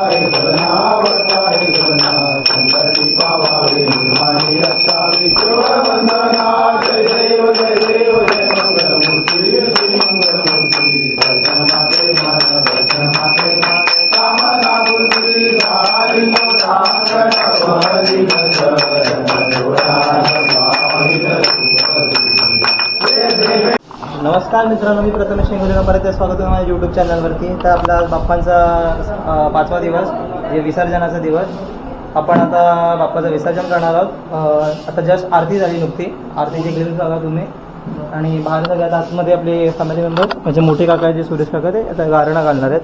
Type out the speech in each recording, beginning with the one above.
अवतारे नमस्कार मित्रांनो मी प्रथमेश शेंगुलेकर परत स्वागत आहे माझ्या यूट्यूब चॅनलवरती तर आपला बाप्पांचा पाचवा दिवस जे विसर्जनाचा दिवस. आपण आता बाप्पाचं विसर्जन करणार आहोत. आता जस्ट आरती झाली नुकती. आरतीची घेऊन बघा तुम्ही. आणि बाहेर सगळ्यात आतमध्ये आपले फॅमिली मेंबर म्हणजे मोठे काका आहेत जे सुरेश काका ते आता गारणं घालणार आहेत.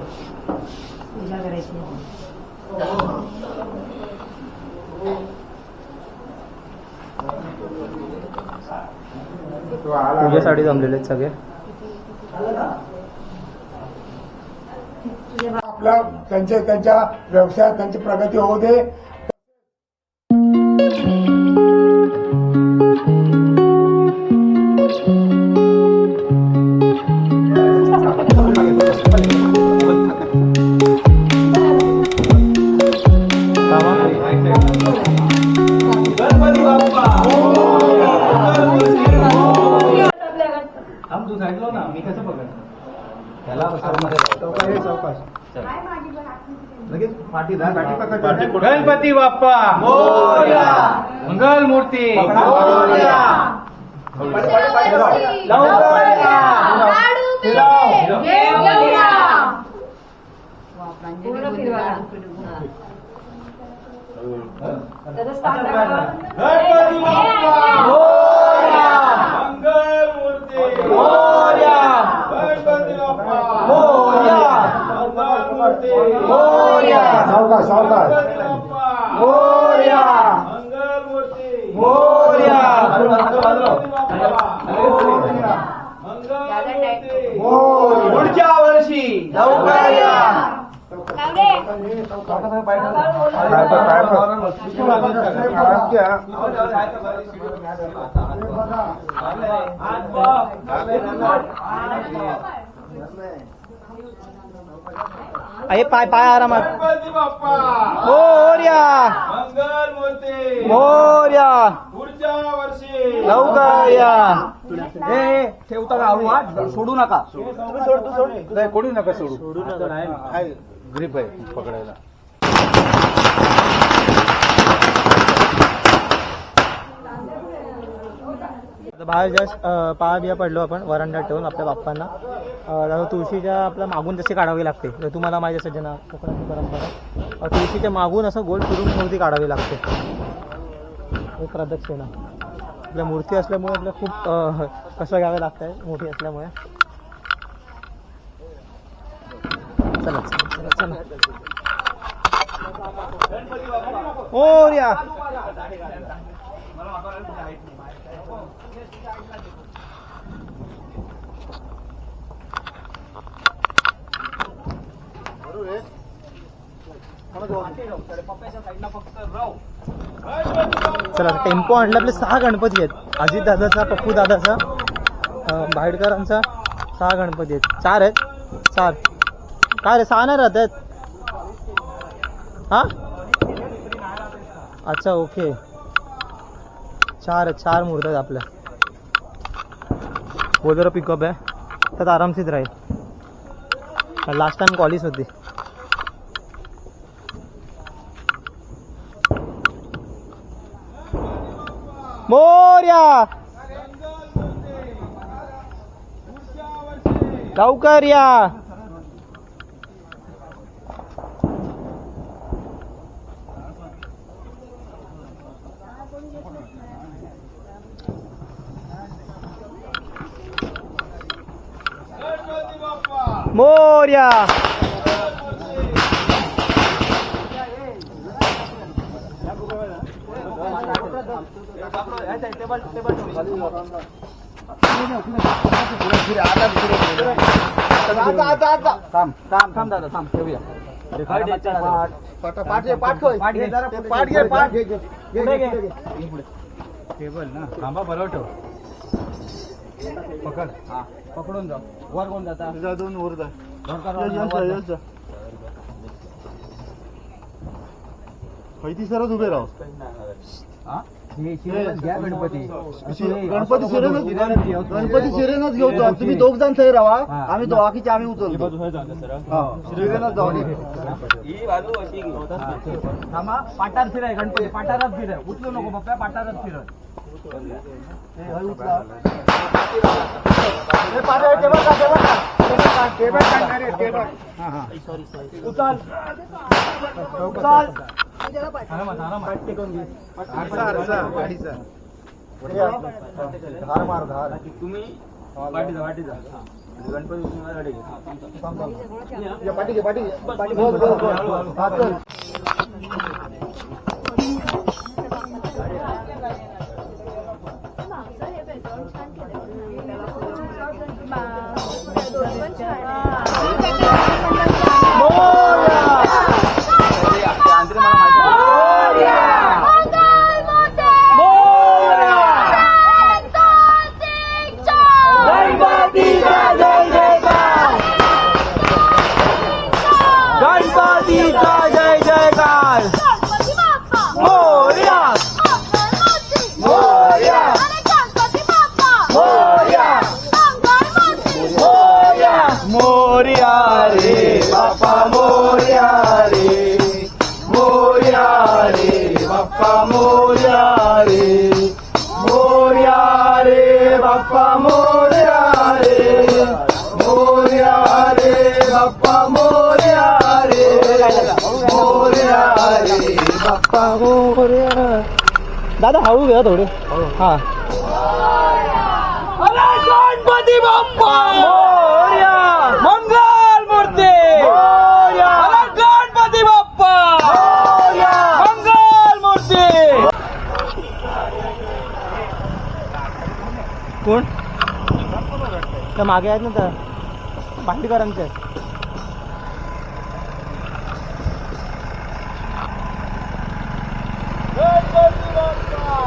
तुझ्यासाठी जमलेले आहेत सगळे. आपला त्यांच्या त्यांच्या व्यवसायात त्यांची प्रगती होऊ दे. तू ना मी कसं पकड त्याला लगेच पाठी गणपती बाप्पा मंगल मूर्ती गणपती बाप्पा मंगल मूर्ती गणपती बाप्पा मंगल मूर्ती सावकाश सावकाश. गणपती बाप्पा मंगल मूर्ती गणपती बाप्पा मंगल मूर्ती पुढच्या वर्षी लवकर या अरे पाय पाय आरामात. मोर्या. मंगल मूर्ती. मोर्या. पुढच्या वर्षी. लवकर या. ठेवता का हळू सोडू नका. नाही, कोणी नका सोडू. सोडू नका. ग्रीप आहे पकडायला. बाहेर जस्ट पाया बिया पडलो आपण वरांड्यात ठेवून आपल्या बाप्पांना. तुळशीच्या आपल्या मागून जशी काढावी लागते. तर तुम्हाला माहिती असेल ना कोकणाची परंपरा. तुळशीच्या मागून असं गोल फिरून मूर्ती काढावी लागते. एक प्रदक्षिणा. आपल्या मूर्ती असल्यामुळे आपल्या खूप कसं घ्यावं लागत आहे मोठी असल्यामुळे. चला चला चला. चला मोरया चला टेम्पो आणलं आपले सहा गणपती आहेत. अजित दादाचा पप्पू दादाचा अं, भाईडकरांचा सहा गणपती आहेत. चार आहेत. चार. काय रे सहा नाही राहत आहेत? हा? अच्छा ओके. चार चार मूर्त आहेत आपल्या. हो, बोलेरो पिकअप आहे. त्यात आरामशीत राहील. लास्ट टाइम कॉलेज होती. मोर्या! लवकर या गणपती बाप्पा मोर्या थांब थांब थांब दादा थांब ठेवूया. पाठ घे घे घे. टेबल ना. थांबा बरोबर ठेव पकड. हा. पकडून जा. वर कोण जाता? दोन वर जा. सरच उभे राहो. गणपती. गणपती शिरेनच गणपती शिरेनच घेऊ तो. तुम्ही दोघ जण थंय राहा. आम्ही दो बाकीचे आम्ही उचलतो. हा, शिरेनच जाऊ दे. पाटार फिराय गणपती. पाटारात फिराय उचलू नको बाप्पा. पाटारात फिराय धार मार धार तुम्ही वाटीचा वाटीचा गणपती तुम्हाला गाडी पाठी पाठी पाठी मोरया रे बाप्पा मोरया रे मोरया रे बाप्पा मोरया रे मोरया रे बाप्पा मोरया रे मोरया रे बाप्पा मोरया रे मोरया रे बाप्पा मोरया दादा हळू घ्या थोडे. हा. गणपती बाप्पा मोरया मंगल मूर्ती मोरया गणपती बाप्पा मोरया मंगल मूर्ती कोण त्या मागे आहेत ना त्या? भांडीकरांचे.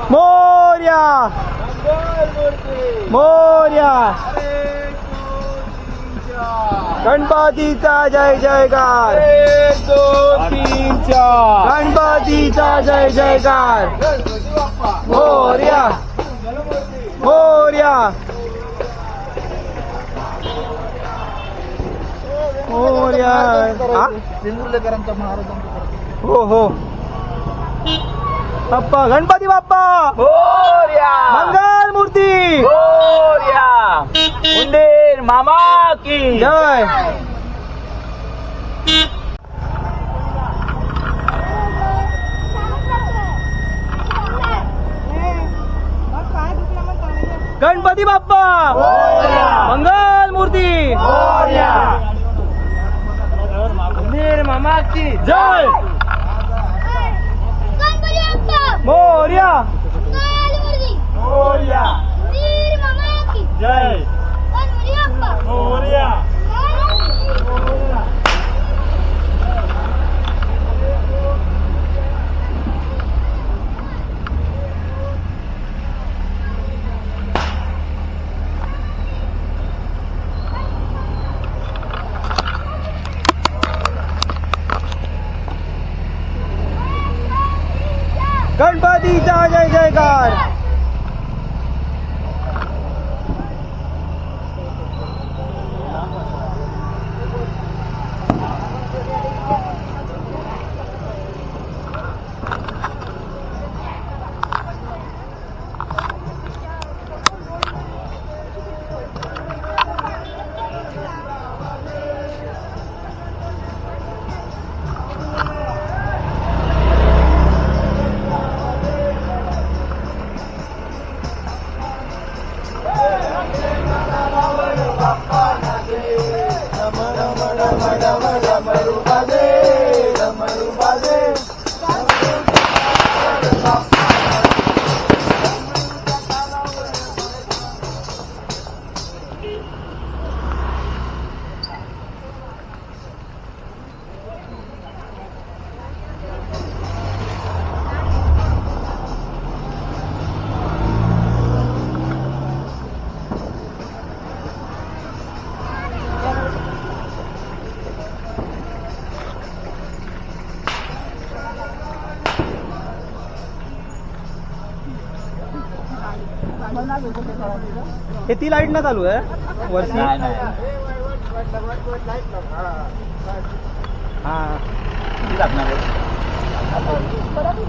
मोर्या! मोर्या! गणपतीचा जय जयकार! गणपतीचा जय जयकार! मोर्या! मोर्या! हा? हो हो. बाप्पा गणपती बाप्पा! मंगल मूर्ती उंदीर मामा की! जय! गणपती बाप्पा! मंगल मूर्ती उंदीर मामा की जय। मोर्या। मोर्या। जय। मोर्या। Dabba, dabba, dabba. हे ती लाइट ना चालू आहे? वरती? हा.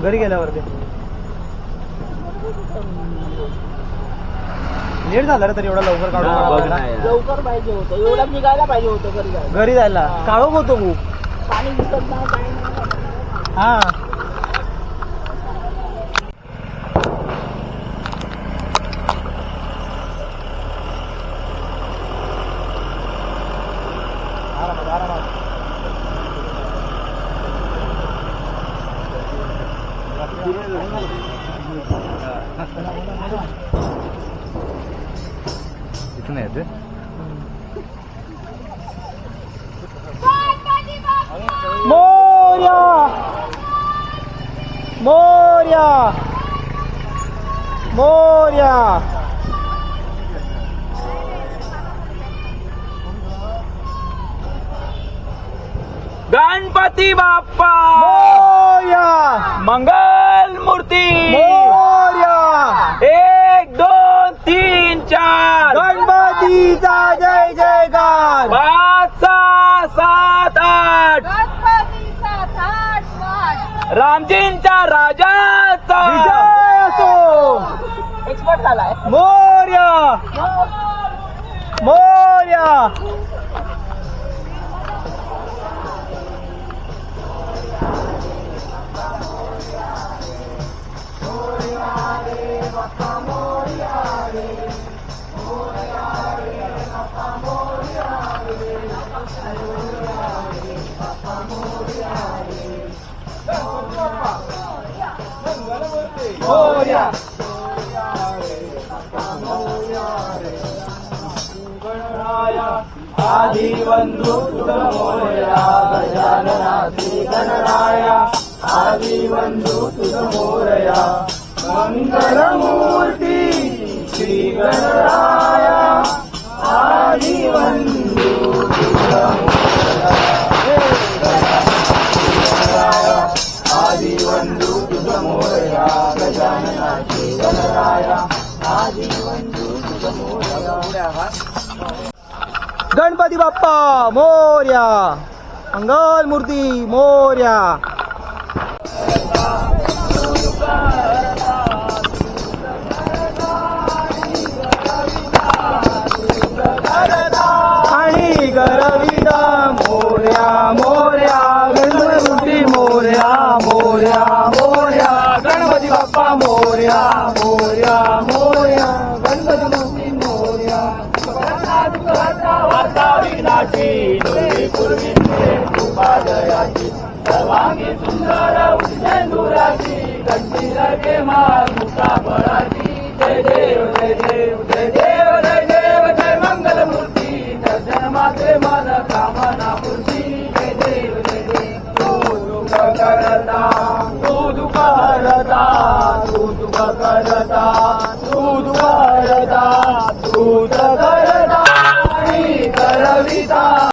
घरी गेल्यावरती. लेट झालं रे तरी एवढा लवकर काढून. लवकर पाहिजे होतं. एवढं निघायला पाहिजे होतं घरी जायला. घरी जायला. काळोख होतो खूप. पाणी दिसत नाही काही नाही हा इथून येते मोर्या मोर्या मोर्या गणपती बाप्पा मोर्या मंगल मूर्ती मोर्या. एक दोन तीन चार. गणपतीचा जय जयकार. पाच सहा सात आठ. रामजींच्या राजाचा. विजय असो. एक्सपर्ट झालाय. मोर्या. मोर्या. मोर्या आदि बंधु मोरया गजाननाथी गणराया आदि बंधु तुझ मोरया शंकर मूर्ती श्री गणराया आदि बंधु आदि बंधु तुझ मोरया गजाननाथी गणराया आदि बंधु तुझ मोरया गणपती बाप्पा मोर्या। मंगल मूर्ती मोर्या। गरविदा मोर्या मोर्या गणपती मोर्या मोर्या मोर्या गणपती बाप्पा मोर्या मोर्या मोर्या गणपती मोर्या. वार्ता विघ्नाची डोळे पूर्वीचे सर्वांगी सुंदर उज्जैनुराची कंठी लगे मार मुक्ता बळाची जय देव जय देव जय देव. दूध करता दूध करता दूध करता करविता